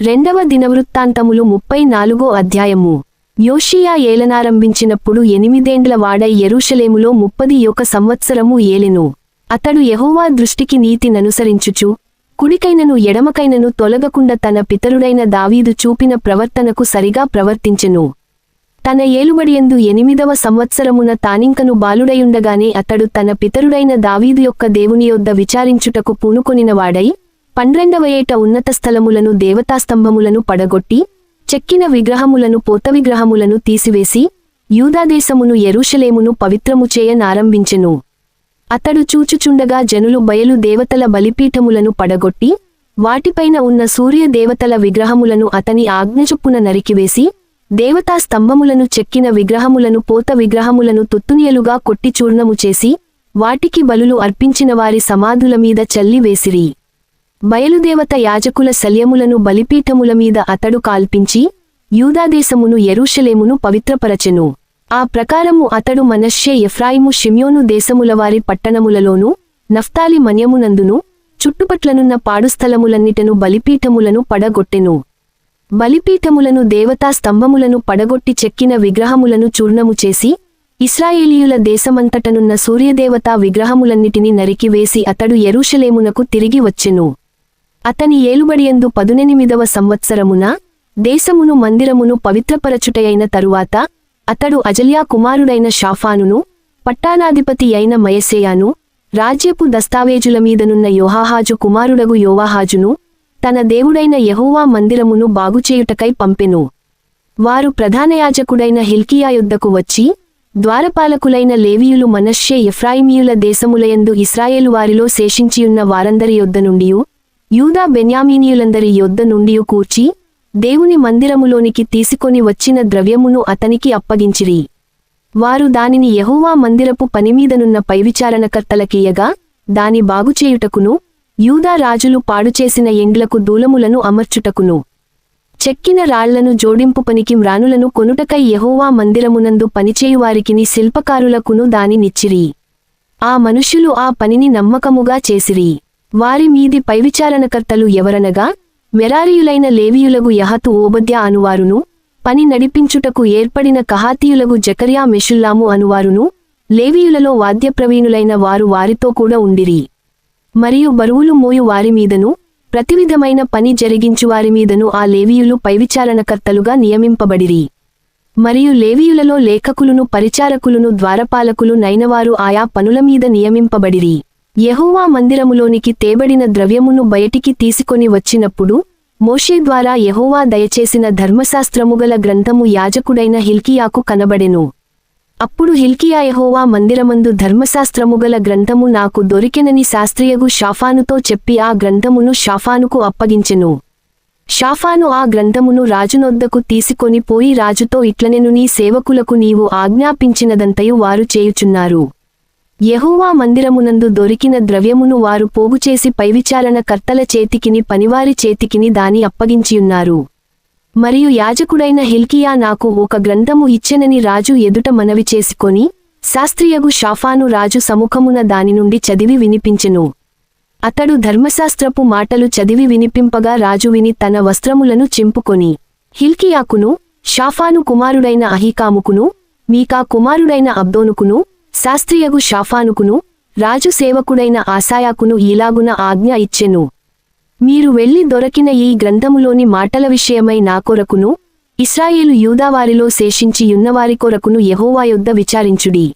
రెండవ దినవృత్తాంతములు ముప్పై నాలుగో అధ్యాయము. యోషియా ఏలనారంభించినప్పుడు ఎనిమిదేండ్ల వాడై ఎరుషలేములో ముప్పది యొక్క సంవత్సరము ఏలెను. అతడు యహోవా దృష్టికి నీతిననుసరించుచు కుడికైనను ఎడమకైనను తొలగకుండా తన పితరుడైన దావీదు చూపిన ప్రవర్తనకు సరిగా ప్రవర్తించెను. తన ఏలుబడియందు ఎనిమిదవ సంవత్సరమున తానింకను బాలుడయుండగానే అతడు తన పితరుడైన దావీదు యొక్క దేవుని యొద్ద విచారించుటకు పూనుకొనినవాడై పన్నెండవ ఏట ఉన్నత స్థలములను దేవతాస్తంభములను పడగొట్టి చెక్కిన విగ్రహములను పోత విగ్రహములను తీసివేసి యూదాదేశమును ఎరుషలేమును పవిత్రము చేయనారంభించెను అతడు చూచుచుండగా జనులు బయలు దేవతల బలిపీఠములను పడగొట్టి వాటిపైన ఉన్న సూర్య దేవతల విగ్రహములను అతని ఆజ్ఞచొప్పున నరికివేసి దేవతా స్తంభములను చెక్కిన విగ్రహములను పోత విగ్రహములను తుత్తునియలుగా కొట్టి చూర్ణము చేసి వాటికి బలులు అర్పించిన వారి సమాధుల మీద చల్లి వేసిరి బయలుదేవత యాజకుల శల్యములను బలిపీఠముల మీద అతడు కాల్పించి యూదాదేశమును యెరూషలేమును పవిత్రపరచెను. ఆ ప్రకారము అతడు మనష్షే ఎఫ్రాయిము షిమ్యోను దేశములవారి పట్టణములలోనూ నఫ్తాలి మన్యమునందును చుట్టుపట్లనున్న పాడుస్థలములన్నిటను బలిపీఠములను పడగొట్టెను. బలిపీఠములను దేవతా స్తంభములను పడగొట్టి చెక్కిన విగ్రహములను చూర్ణము చేసి ఇస్రాయేలీయుల దేశమంతటనున్న సూర్యదేవతా విగ్రహములన్నిటిని నరికివేసి అతడు ఎరుషలేమునకు తిరిగి వచ్చెను. అతని ఏలుబడియందు పదునెనిమిదవ సంవత్సరమున దేశమును మందిరమును పవిత్రపరచుటయైన తరువాత అతడు అజల్యా కుమారుడైన షాఫానును పట్టానాధిపతి అయిన మయసేయాను రాజ్యపు దస్తావేజుల మీదనున్న యోహాహాజు కుమారుడగు యోవాహాజును తన దేవుడైన యహోవా మందిరమును బాగుచేయుటకై పంపెను. వారు ప్రధానయాజకుడైన హిల్కియా యుద్ధకు వచ్చి ద్వారపాలకులైన లేవీయులు మనష్షే ఎఫ్రాయిమీయుల దేశములయందు ఇస్రాయేలు వారిలో శేషించియున్న వారందరి యొద్ద నుండియు యూదా బెన్యామీనీయులందరి యొద్ద నుండియు కూర్చి దేవుని మందిరములోనికి తీసుకొని వచ్చిన ద్రవ్యమును అతనికి అప్పగించిరి. వారు దానిని యహోవా మందిరపు పనిమీదనున్న పైవిచారణకర్తలకీయగా దాని బాగుచేయుటకును యూదా రాజులు పాడుచేసిన ఎండ్లకు దూలములను అమర్చుటకును. చెక్కిన రాళ్ళను జోడింపు పనికి మ్రానులను కొనుటకై యహోవా మందిరమునందు పనిచేయువారికిని శిల్పకారులకును దానినిచ్చిరి. ఆ మనుష్యులు ఆ పనిని నమ్మకముగా చేసిరి. వారి మీది పైవిచారణకర్తలు ఎవరనగా మెరారియులైన లేవీయులగు యహతు ఓబద్య అనువారును పని నడిపించుటకు ఏర్పడిన కహాతీయులగు జకర్యా మెషుల్లాము అనువారును లేవీయులలో వాద్యప్రవీణులైన వారు వారితో కూడా ఉండిరి. మరియు బరువులు మోయు వారి మీదను ప్రతివిధమైన పని జరిగించువారి మీదను ఆ లేవీయులు పైవిచారణకర్తలుగా నియమింపబడిరి. మరియు లేవీయులలో లేఖకులను పరిచారకులను ద్వారపాలకులు నైనవారు ఆయా పనుల మీద నియమింపబడిరి. యెహోవా మందిరములోనికి తేబడిన ద్రవ్యమును బయటికి తీసుకొని వచ్చినప్పుడు మోషే ద్వారా యెహోవా దయచేసిన ధర్మశాస్త్రముగల గ్రంథము యాజకుడైన హిల్కియాకు కనబడెను. అప్పుడు హిల్కియా యెహోవా మందిరమందు ధర్మశాస్త్రముగల గ్రంథము నాకు దొరికెనని శాస్త్రియగు షాఫానుతో చెప్పి ఆ గ్రంథమును షాఫానుకు అప్పగించెను. షాఫాను ఆ గ్రంథమును రాజునొద్దకు తీసుకొని పోయి రాజుతో ఇట్లనెను నీ సేవకులకు నీవు ఆజ్ఞాపించినదంతయు వారు చేయుచున్నారు. యహోవా మందిరమునందు దొరికిన ద్రవ్యమును వారు పోగుచేసి పైవిచారణ కర్తల చేతికిని పనివారి చేతికిని దాని అప్పగించియున్నారు. మరియు యాజకుడైన హిల్కియా నాకు ఒక గ్రంథము ఇచ్చెనని రాజు ఎదుట మనవి చేసుకొని శాస్త్రియగు షాఫాను రాజు సముఖమున దాని నుండి చదివి వినిపించెను. అతడు ధర్మశాస్త్రపు మాటలు చదివి వినిపింపగా రాజు విని తన వస్త్రములను చింపుకొని హిల్కియాకును షాఫాను కుమారుడైన అహీకాముకును మీకా కుమారుడైన అబ్దోనుకును శాస్త్రియగు షాఫానుకును రాజు సేవకుడైన ఆసాయాకును ఈలాగున ఆజ్ఞ ఇచ్చెను. మీరు వెళ్ళి దొరకిన ఈ గ్రంథములోని మాటల విషయమై నా కొరకును ఇస్రాయేలు యూదావారిలో శేషించి యున్నవారి కొరకును యెహోవా విచారించుడి.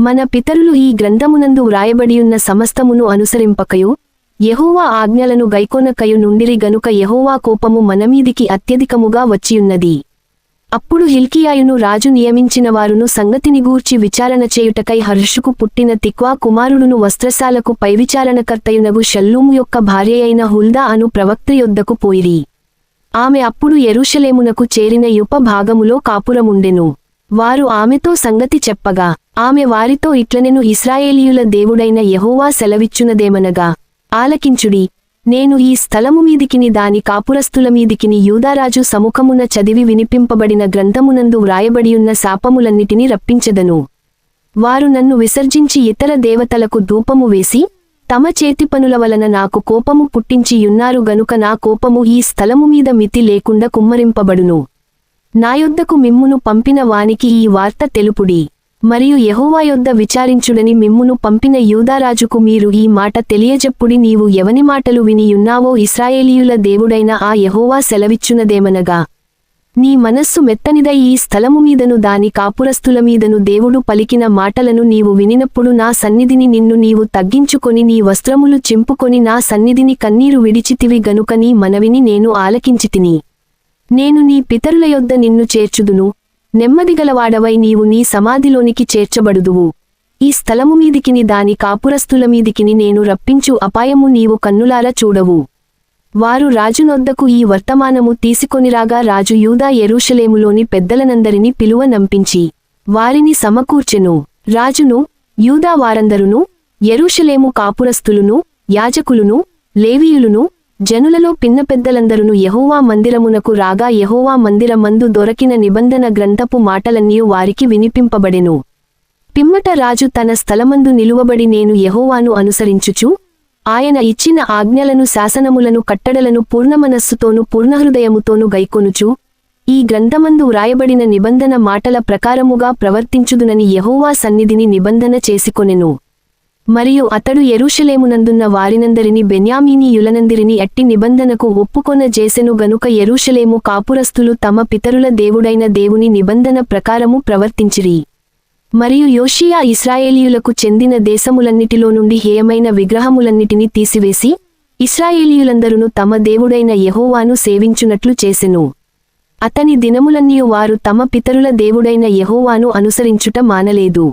మన పితరులు ఈ గ్రంథమునందు వ్రాయబడియున్న సమస్తమును అనుసరింపకయు యహోవా ఆజ్ఞలను గైకొనకయు నుండిరి గనుక యహోవా కోపము మనమీదికి అత్యధికముగా వచ్చియున్నది. అప్పుడు హిల్కియాయును రాజు నియమించిన వారును సంగతిని గూర్చి విచారణ చేయుటకై హర్షుకు పుట్టిన తిక్వా కుమారుడును వస్త్రశాలకు పైవిచారణకర్తయునగు షల్లూము యొక్క భార్యయైన హుల్దా అను ప్రవక్త యొద్దకు పోయిరి. ఆమె అప్పుడు ఎరుషలేమునకు చేరిన యుప భాగములో కాపురముండెను. వారు ఆమెతో సంగతి చెప్పగా ఆమె వారితో ఇట్లనెను ఇస్రాయేలీయుల దేవుడైన యహోవా సెలవిచ్చునదేమనగా ఆలకించుడి నేను ఈ స్థలము మీదికిని దాని కాపురస్తుల మీదికిని యూదారాజు సముఖమున చదివి వినిపింపబడిన గ్రంథమునందు వ్రాయబడియున్న శాపములన్నిటినీ రప్పించెదను. వారు నన్ను విసర్జించి ఇతర దేవతలకు ధూపము వేసి తమ చేతి పనుల వలన నాకు కోపము పుట్టించి యున్నారు గనుక నా కోపము ఈ స్థలము మీద మితి లేకుండా కుమ్మరింపబడును. నా యొద్దకు మిమ్మును పంపిన వానికి ఈ వార్త తెలుపుడి. మరియు యహోవా యొద్ద విచారించుడని మిమ్మును పంపిన యూదారాజుకు మీరు ఈ మాట తెలియజెప్పుడి నీవు ఎవని మాటలు వినియున్నావో ఇస్రాయేలీయుల దేవుడైన ఆ యహోవా సెలవిచ్చునదేమనగా. నీ మనస్సు మెత్తనిదై ఈ స్థలము మీదను దాని కాపురస్తుల మీదను దేవుడు పలికిన మాటలను నీవు వినినప్పుడు నా సన్నిధిని నిన్ను నీవు తగ్గించుకొని నీ వస్త్రములు చింపుకొని నా సన్నిధిని కన్నీరు విడిచితివి గనుక నీ మనవిని నేను ఆలకించితిని. నేను నీ పితరుల యొద్ద నిన్ను చేర్చుదును నెమ్మదిగలవాడవై నీవు నీ సమాధిలోనికి చేర్చబడుదువు. ఈ స్థలము మీదికిని దాని కాపురస్తుల మీదికిని నేను రప్పించు అపాయము నీవు కన్నులార చూడవు. వారు రాజునొద్దకు ఈ వర్తమానము తీసుకొనిరాగా రాజు యూదా ఎరూషలేములోని పెద్దలనందరినీ పిలువ నంపించి వారిని సమకూర్చెను. రాజును యూదా వారందరును ఎరూషలేము కాపురస్తులును యాజకులును లేవీయులును జనులలో పిన్న పెద్దలందరును యహోవా మందిరమునకు రాగా యెహోవా మందిరమందు దొరకిన నిబంధన గ్రంథపు మాటలన్నీ వారికి వినిపింపబడెను. పిమ్మట రాజు తన స్థలమందు నిలువబడి నేను యహోవాను అనుసరించుచు ఆయన ఇచ్చిన ఆజ్ఞలను శాసనములను కట్టడలను పూర్ణమనస్సుతోనూ పూర్ణహృదయముతోనూ గైకొనుచు ఈ గ్రంథమందు వ్రాయబడిన నిబంధన మాటల ప్రకారముగా ప్రవర్తించుదునని యహోవా సన్నిధిని నిబంధన చేసుకొనెను. మరియు అతడు ఎరుషలేమునందున్న వారినందరిని బెన్యామీనీయులనందిరిని అట్టి నిబంధనకు ఒప్పుకొన జేసెను గనుక ఎరుషలేము కాపురస్తులు తమ పితరుల దేవుడైన దేవుని నిబంధన ప్రకారము ప్రవర్తించిరి. మరియు యోషియా ఇస్రాయేలీయులకు చెందిన దేశములన్నిటిలో నుండి హేయమైన విగ్రహములన్నిటినీ తీసివేసి ఇస్రాయేలీయులందరును తమ దేవుడైన యహోవాను సేవించునట్లు చేసెను. అతని దినములన్నీ వారు తమ పితరుల దేవుడైన యహోవాను అనుసరించుట మానలేదు.